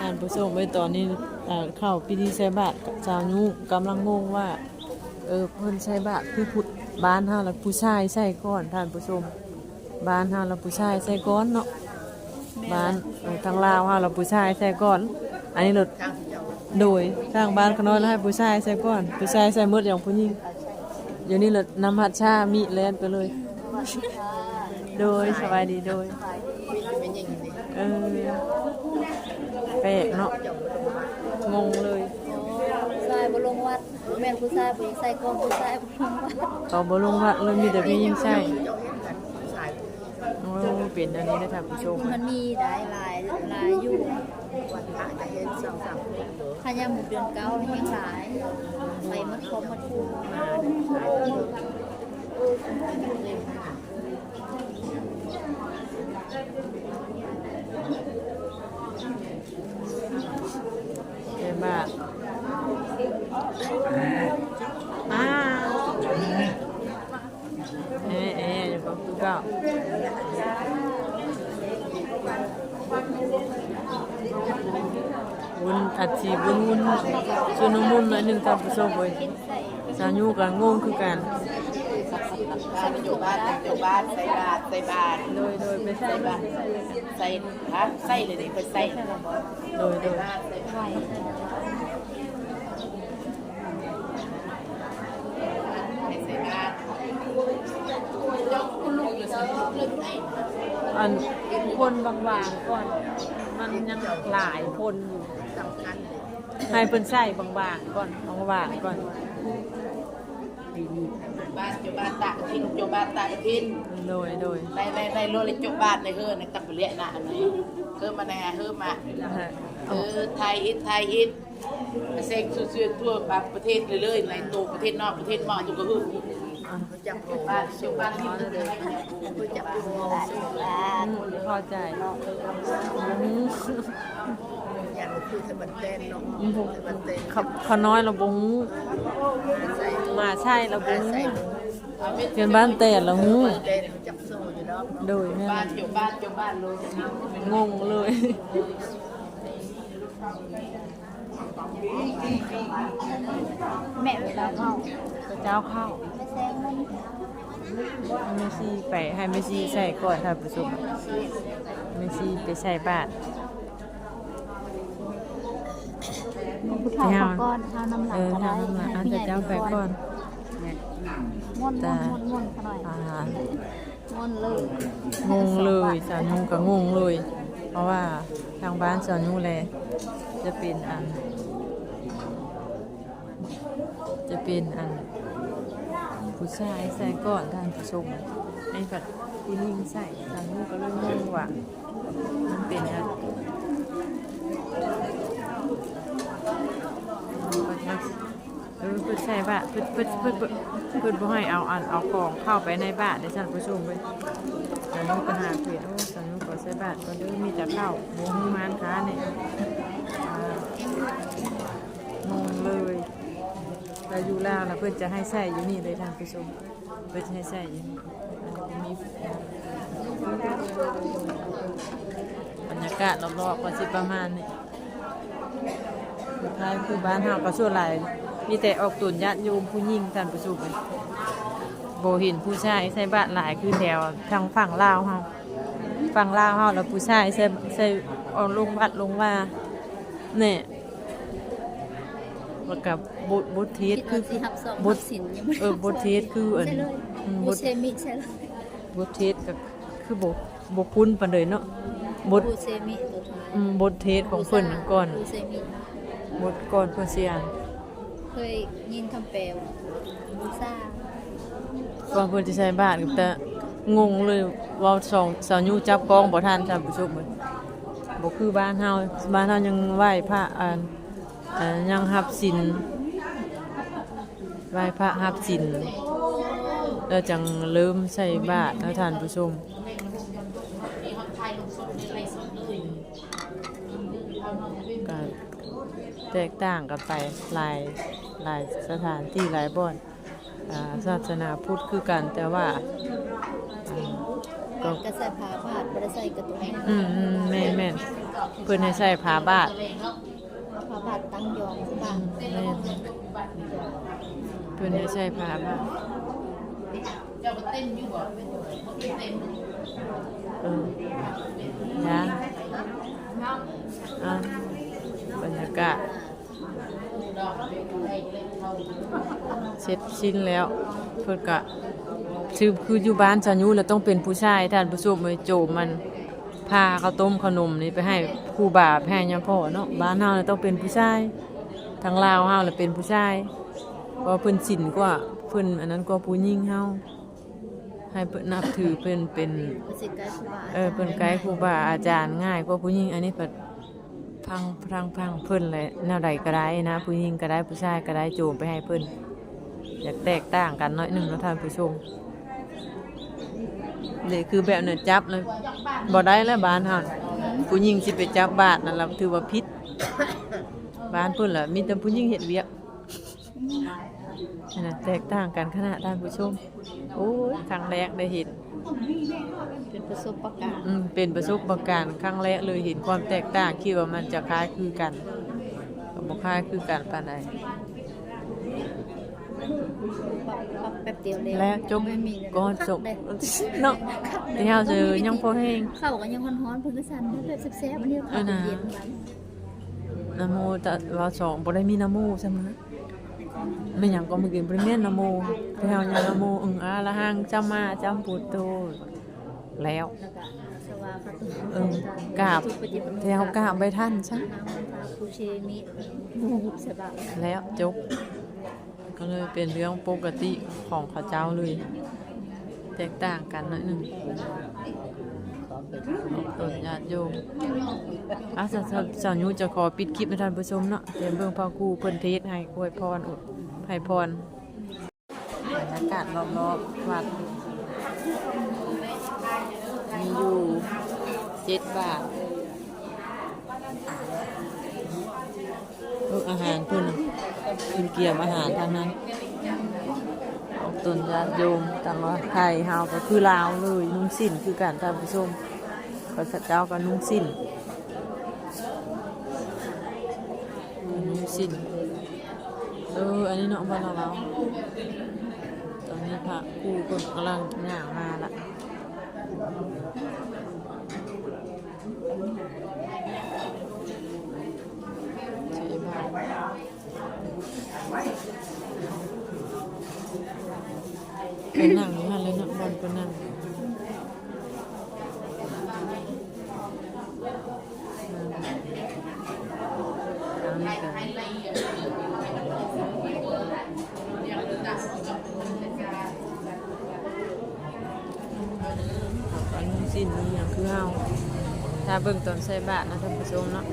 อ่านผู้ชมไว้ตอนนี้อ่าเข้าพิธีใส่บาตรกับชาวยุกำลังงงว่า เออเพิ่นใส่บาตรคือผู้บ้านเฮาล้วผู้ชายใส่ก่อนท่านผู้ชมบ้านเฮาล้วผู้ชายใส่ก่อนเนาะบ้านทางลาวเฮาล้วผู้ชายใส่ก่อน อันนี้รถโดยทางบ้านขน้อยแล้วให้ผู้ชายใส่ก่อน ผู้ชายใส่หมดอย่างผู้หญิงเดี๋ยวนี้รถนำหัดชามีแล่นไปเลย โดยสบายดีโดยเออ ปลกเนาะงงเลยผู้ชายบ่ลงวัดแม่นผู้ชายบ่ใส่กองผู้ชายบ่ลงวัดเขาบ่ลงวัดเลยมีแต่พี่ยิ่งใช่โอ้เป็นอันนี้นะท่านผู้ชมมันมีหลายหลายหลายอยู่ขยามหมู่เดือนเก้านี่ยังหลายไปมัดคอมมัดคูมา เจ็บาทอ้าวเอ๊ะเอ๊ะอย่าบอกคือเก่าวุ้นอัดฉีดวุ้นวุ้นชวนน้ำมุนหน่อยหนึ่งท่านผู้ชมเว้ยเห็นใส่สาวยูกันงงคือกัน อยู่บ้านอยู่บ้านใส่บาตรใส่บาตรโดยโดยไปใส่ใส่บาตรใส่ฮะใส่เลยดิเพิ่นใส่โดยโดยใส่ไวใส่บาตรอันคนบางๆก่อน มันยังหลายคนอยู่สำคัญเลยให้เพิ่นใส่บางๆก่อนบางๆก่อน บ้านอบ้านตากทินอยู่บ้านตากทินโดยโดยในในในโลเลยจุบ้านในเฮือในตับเลียนะอันนี้เฮือมาในเฮือมาเออไทยอินไทยอินเซ็งซื่อๆทั่วประเทศเลยๆในตัวประเทศนอกประเทศมาทุกกระหึ่อจับบ้านอยู่บ้านทินเลยจับอยู่หลายหลายอืมเข้าใจอย่างคือสบันเต้นเนาะบันเต้นขาเขาน้อยเราบง มาใช่เราบงเปลี่ยนบ้านแต่ละหูเต้นจับโซ่อยู่เนาะโดยแม่บ้านอยู่บ้านอยู่บ้านเลยงงเลยแม่เวลาเข้าพระเจ้าเข้าไม่แซงมันให้เมซี่ไปให้เมซี่ใส่ก่อนท่านผู้ชมเมซี่ไปใส่บาตรผู้เฒ่าเขาก้อนเท้าน้ำหนัเอกอก็ได้ทำมาอันจะเจ้าไปก่อน ม่วนม่วนม่วนม่วนเขาหน่อยอ่าม่วนเลยงงเลยสาวนูก็งงเลย เพราะว่าทางบ้านสาวนูแลจะเป็นอัน จะเป็นอันผู้ชายใส่ก่อนท่านผู้ชมให้กับผู้หญิงใส่สาวนูก็เลยงงว่ามันเป็นอันเออเพื่อใส่บาทเพื่อเพื่อเพื่อ เพื่อเพื่อบ่ให้เอาอันเอาของเข้าไปในบ้านในท่านผู้ชมเลยสนุปัญหาเกิดโอ้สนุขอใช้บ้าทก็เด้อมีแต่ข้าวหมูมานค้าเนี่ยอ่างงเลยเราอยู่ลาวนะเพื่อนจะให้ใส่อยู่นี่เลยทางผู้ชมเพื่อนจะให้ใส่อยู่นี่มีบรรยากาศรอบๆก็สิประมาณนี้สุดท้ายคือบ้านเฮาก็ส่วนหลาย มีแต่ออกตุนญาติโยมผู้หญิงท่านผู้ชมเลยโบเห็นผู้ชายใส่บาทหลายคือแถวทางฝั่งลาวเฮาฝั่งลาวเฮาแล้วผู้ชายใส่ใส่เอาลงบัตรลงว่าเนี่ยแล้วกับบุตรบุตรเทศคิดคือว่าสิหับสองบุบุตตรรสินยังเออบุตรเทศคืออันใช่เลยอืมบุบุตตรรเซมิใช่เลยบุตรเทศก็คือบุบุคุ้นปานเลยเนาะบุตรบุตรเซมิตัวท้ายอืมบุตรเทศของเพิ่นนั่นก่อนบุตรเซมิบุตรก่อนเพิ่นสิอ่าน เคยยินคำแปลวบุซ่าก่อนเพิ่นสิใส่บ้าทก็แต่งงเลยเว่าสองสาวยูจับกองบ่ทันท่านผู้ชมเอ้ยบ่คือบ้านเฮาบ้านเฮายังไหว้พระอ่านอ่ายังรับศีลไหว้พระรับศีลแล้วจังเริ่มใส่บาตรนะท่านผู้ชมก็แตกต่างกันไปหลาย หลายสถานที่หลายบ่อนอ่าศาสนาพุทธคือกันแต่ว่าอ่าก็กระใส่ผ้าบาดบ่ได้ใส่กระตุ้นอืมอืมแม่นแม่นเพิ่นให้ใส่ผ้าบาทพระบาทตั้งยองที่บ้านแม่นเพิ่นให้ใส่ผ้าบาทเจ้าเต้นอยู่บ่เต้นเออยังอะบรรยากาศ เสร็จสิ้นแล้วเพิ่นก็คือคืออยู่บ้านชายุแล้วต้องเป็นผู้ชายท่านผู้ชมเอ้ยโจมมันพาข้าวต้มขนมนี่ไปให้ครูบาแพ่ยาพ่อเนาะบ้านเฮาเนี่ยต้องเป็นผู้ชายทางลาวเฮาแล้วเป็นผู้ชายเพราะเพิ่นสินกว่าเพิ่นอันนั้นกว่าผู้หญิงเฮาให้เพิ่นนับถือเพิ่นเป็นประสิทธิ์ใกล้ครูบาเออเพิ่นไกด์ครูบาอาจารย์ง่ายกว่าผู้หญิงอันนี้เพิ่น พังพังพังเพิ่นเลยแนวใดก็ได้นะ ผู้หญิงก็ได้ผู้ชายก็ได้โจมไปให้เพิ่นอยากแตกต่างกันน้อยหนึ่งนะท่านผู้ชมนี่คือแบบเนี่ยจับเลยบ่ได้แล้วบ้านเฮาผู้หญิงสิไปจับบาทนั่นล่ะถือว่าผิดบ้านเพิ่นล่ะมีแต่ผู้หญิงเฮ็ดเวียกนะแตกต่างกันขนาดท่านผู้ชมโอ้ยครั้งแรกได้เห็น เป็นประสบการณ์อืมเป็นประสบการณ์ครั้งแรกเลยเห็นความแตกต่างคิดว่ามันจะคล้ายคือกันก็บ่คล้ายคือกันปานใดปรับปรับแป๊บเดียวเลยและจบไม่มีเลยก็จบเลยเนาะที่เฮาเจอยังพอแห้งเข้ากันยังฮ้อนๆเพิ่นก็สั่นแบบแซ่บๆอันนี้เข้าเออนะเย็นไว้นะโมแต่ว่าสองบ่ได้มีนะโมใช่มั้ย ไม่หยังก็มื้อกี้บ่ได้มีนะโมแต่เฮายังนะโมอึงอาละหังจัมมาจัมพุทโธแล้วแล้วก็สวาคาตุเออกราบแต่เฮากราบไปท่านซะนางวันทาภูเชมิมูสบายแล้วจบก็เลยเป็นเรื่องปกติของเขาเจ้าเลย แตกต่างกันหน่อยหนึ่ง ตนญาติโยมอาสาสาวยุจะขอปิดคลิปให้ท่านผู้ชมเนาะเตรียมเบื้องพระครูเพิ่นเทศให้อวยพรอดให้พรบรรยากาศรอบๆวัดมีอยู่เจ็ดบาทลือกอาหารเพิ่นเพิ่นเกี่ยมอาหารทางนั้นออกตนญาติโยมต่างว่าไทยเฮาก็คือลาวเลยนุ่งสินคือการท่านผู้ชม พระสัจเจ้าก็นุ่งสิ้นนุ่งสิ้นเอออันนี้เนาะบ้านเราเราตอนนี้พระครูคนกำลังย่ามาละใช่บ้านนั่งอยู่หันเลยเนาะบอลก็นั่งเอานี่กัน เอาตอนนุ่งสิ้นนี่ยังคือเฮาถ้าเบิ่งตอนใส่บาทนะท่านผู้ชมเนาะ